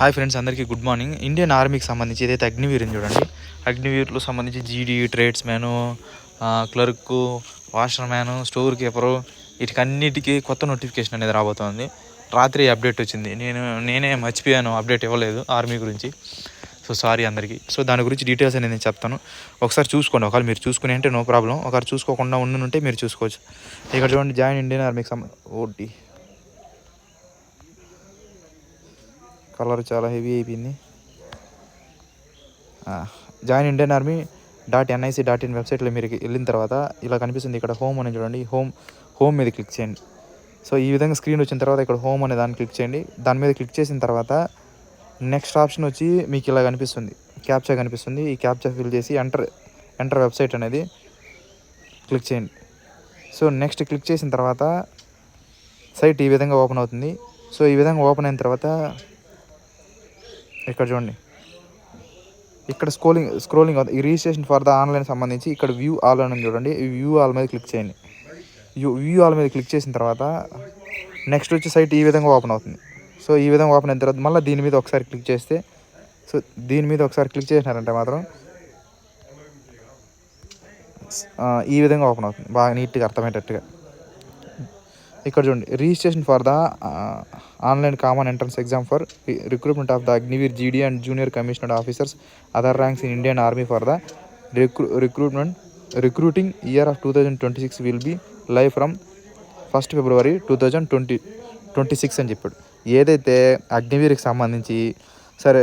Hi friends అందరికీ good morning. Indian ఆర్మీకి సంబంధించి ఏదైతే అగ్నివీర్ చూడండి. అగ్నివీర్లో సంబంధించి GD tradesman clerk washerman storekeeper వీటికన్నిటికీ కొత్త నోటిఫికేషన్ అనేది రాబోతోంది. రాత్రి అప్డేట్ వచ్చింది. నేను నేనే మర్చిపోయాను అప్డేట్ ఇవ్వలేదు ఆర్మీ గురించి. సో సారీ అందరికీ. సో దాని గురించి డీటెయిల్స్ అనేది నేను చెప్తాను. ఒకసారి చూసుకోండి. ఒకవేళ మీరు చూసుకుని అంటే నో ప్రాబ్లం. ఒకసారి చూసుకోకుండా ఉండుంటే మీరు చూసుకోవచ్చు. ఇక్కడ చూడండి జాయిన్ ఇండియన్ ఆర్మీకి సంబంధ ఓటీ కలర్ చాలా హెవీ అయిపోయింది. Join Indian army dot NIC dot in వెబ్సైట్లో మీరు వెళ్ళిన తర్వాత ఇలా కనిపిస్తుంది ఇక్కడ హోమ్ అని చూడండి. హోమ్ హోమ్ మీద క్లిక్ చేయండి. సో ఈ విధంగా స్క్రీన్ వచ్చిన తర్వాత ఇక్కడ హోమ్ అనే దాన్ని క్లిక్ చేయండి. దాని మీద క్లిక్ చేసిన తర్వాత నెక్స్ట్ ఆప్షన్ వచ్చి మీకు ఇలా కనిపిస్తుంది. క్యాప్చా కనిపిస్తుంది. ఈ క్యాప్చా ఫిల్ చేసి ఎంటర్ ఎంటర్ వెబ్సైట్ అనేది క్లిక్ చేయండి. సో నెక్స్ట్ క్లిక్ చేసిన తర్వాత సైట్ ఈ విధంగా ఓపెన్ అవుతుంది. సో ఈ విధంగా ఓపెన్ అయిన తర్వాత ఇక్కడ చూడండి. ఇక్కడ స్క్రోలింగ్ స్క్రోలింగ్ అవుతుంది. ఈ రిజిస్ట్రేషన్ ఫర్ ద ఆన్లైన్ సంబంధించి ఇక్కడ వ్యూ ఆల్ అని చూడండి. ఈ వ్యూ ఆల్ మీద క్లిక్ చేయండి. వ్యూ వ్యూ ఆల్ మీద క్లిక్ చేసిన తర్వాత నెక్స్ట్ వచ్చే సైట్ ఈ విధంగా ఓపెన్ అవుతుంది. సో ఈ విధంగా ఓపెన్ అయిన తర్వాత మళ్ళీ దీని మీద ఒకసారి క్లిక్ చేస్తే సో దీని మీద ఒకసారి క్లిక్ చేసినారంటే మాత్రం ఈ విధంగా ఓపెన్ అవుతుంది. బాగా నీట్గా అర్థమయ్యేటట్టుగా. ఇక్కడ చూడండి registration for the online common entrance exam for recruitment of the Agniveer GD and junior commissioned officers other ranks in Indian army for the recruit recruitment recruiting year of two thousand twenty six will be live from first February two thousand twenty twenty six అని చెప్పాడు. ఏదైతే అగ్నివీర్కి సంబంధించి సరే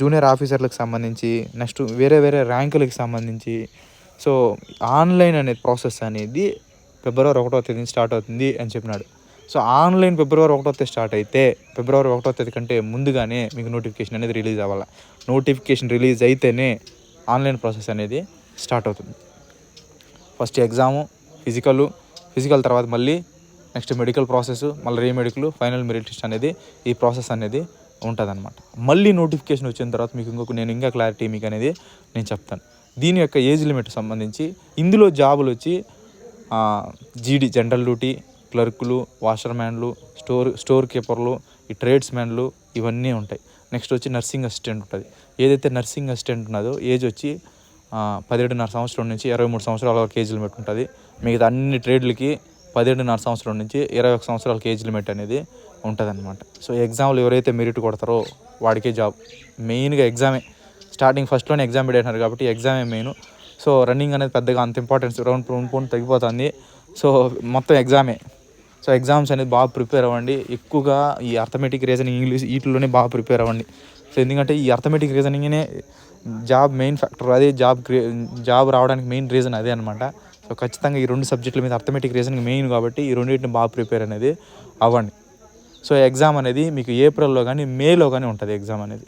junior ఆఫీసర్లకు సంబంధించి next వేరే వేరే ర్యాంకులకు సంబంధించి సో ఆన్లైన్ అనే ప్రాసెస్ అనేది ఫిబ్రవరి ఒకటో తేదీ స్టార్ట్ అవుతుంది అని చెప్పినాడు. సో ఆన్లైన్ ఫిబ్రవరి ఒకటో తేదీ స్టార్ట్ అయితే ఫిబ్రవరి ఒకటో తేదీ కంటే ముందుగానే మీకు నోటిఫికేషన్ అనేది రిలీజ్ అవ్వాలి. నోటిఫికేషన్ రిలీజ్ అయితేనే ఆన్లైన్ ప్రాసెస్ అనేది స్టార్ట్ అవుతుంది. ఫస్ట్ ఎగ్జాము ఫిజికల్ ఫిజికల్ తర్వాత మళ్ళీ నెక్స్ట్ మెడికల్ ప్రాసెస్ మళ్ళీ రీమెడికల్ ఫైనల్ మెరిట్ లిస్ట్ అనేది ఈ ప్రాసెస్ అనేది ఉంటుందన్నమాట. మళ్ళీ నోటిఫికేషన్ వచ్చిన తర్వాత మీకు ఇంకొక నేను ఇంకా క్లారిటీ మీకు అనేది నేను చెప్తాను. దీని యొక్క ఏజ్ లిమిట్ సంబంధించి ఇందులో జాబులు వచ్చి జీడి జనరల్ డ్యూటీ క్లర్కులు వాషర్ మ్యాన్లు స్టోర్ స్టోర్ కీపర్లు ఈ ట్రేడ్స్ మ్యాన్లు ఇవన్నీ ఉంటాయి. నెక్స్ట్ వచ్చి నర్సింగ్ అసిస్టెంట్ ఉంటుంది. ఏదైతే నర్సింగ్ అసిస్టెంట్ ఉన్నదో ఏజ్ వచ్చి పదిహేడున్నర సంవత్సరం నుంచి ఇరవై మూడు సంవత్సరాల వరకు ఏజ్ లిమిట్ ఉంటుంది. మిగతా అన్ని ట్రేడ్లకి పదిహేడున్నర సంవత్సరం నుంచి ఇరవై ఒక సంవత్సరాలకి ఏజ్ లిమిట్ అనేది ఉంటుందన్నమాట. సో ఎగ్జామ్లు ఎవరైతే మెరిట్ కొడతారో వాడికే జాబ్. మెయిన్గా ఎగ్జామే స్టార్టింగ్ ఫస్ట్లోనే ఎగ్జామ్ పెట్టేసినారు కాబట్టి ఎగ్జామే మెయిన్. సో రన్నింగ్ అనేది పెద్దగా అంత ఇంపార్టెన్స్ రౌండ్ రౌండ్ పౌండ్ తగ్గిపోతుంది. సో మొత్తం ఎగ్జామే సో ఎగ్జామ్స్ అనేది బాగా ప్రిపేర్ అవ్వండి. ఎక్కువగా ఈ అర్థమెటిక్ రీజనింగ్ ఇంగ్లీష్ వీటిలోనే బాగా ప్రిపేర్ అవ్వండి. సో ఎందుకంటే ఈ అర్థమెటిక్ రీజనింగ్నే జాబ్ మెయిన్ ఫ్యాక్టర్ అదే జాబ్ జాబ్ రావడానికి మెయిన్ రీజన్ అదే అనమాట సో ఖచ్చితంగా ఈ రెండు సబ్జెక్టుల మీద అర్థమెటిక్ రీజనింగ్ మెయిన్ కాబట్టి ఈ రెండింటిని బాగా ప్రిపేర్ అనేది అవ్వండి. సో ఎగ్జామ్ అనేది మీకు ఏప్రిల్లో కానీ మేలో కానీ ఉంటుంది ఎగ్జామ్ అనేది.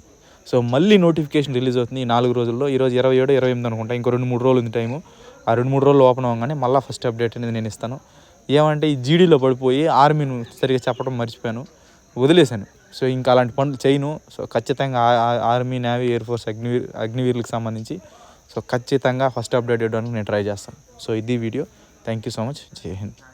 సో మళ్ళీ నోటిఫికేషన్ రిలీజ్ అవుతుంది ఈ నాలుగు రోజుల్లో. ఈరోజు ఇరవై ఏడు ఇరవై ఎనిమిది అనుకుంటా. ఇంకో రెండు మూడు రోజులు ఉంది టైము. ఆ రెండు మూడు రోజులు ఓపెన్ అవ్వగానే మళ్ళీ ఫస్ట్ అప్డేట్ అనేది నేను ఇస్తాను. ఏమంటే ఈ జీడీలో పడిపోయి ఆర్మీను సరిగ్గా చెప్పడం మర్చిపోయాను. వదిలేశాను. సో ఇంకా అలాంటి పనులు చేయను. సో ఖచ్చితంగా army navy air force Agniveer అగ్నివీర్లకు సంబంధించి సో ఖచ్చితంగా ఫస్ట్ అప్డేట్ ఇవ్వడానికి నేను ట్రై చేస్తాను. సో ఇది video. Thank you so much. జై హింద్.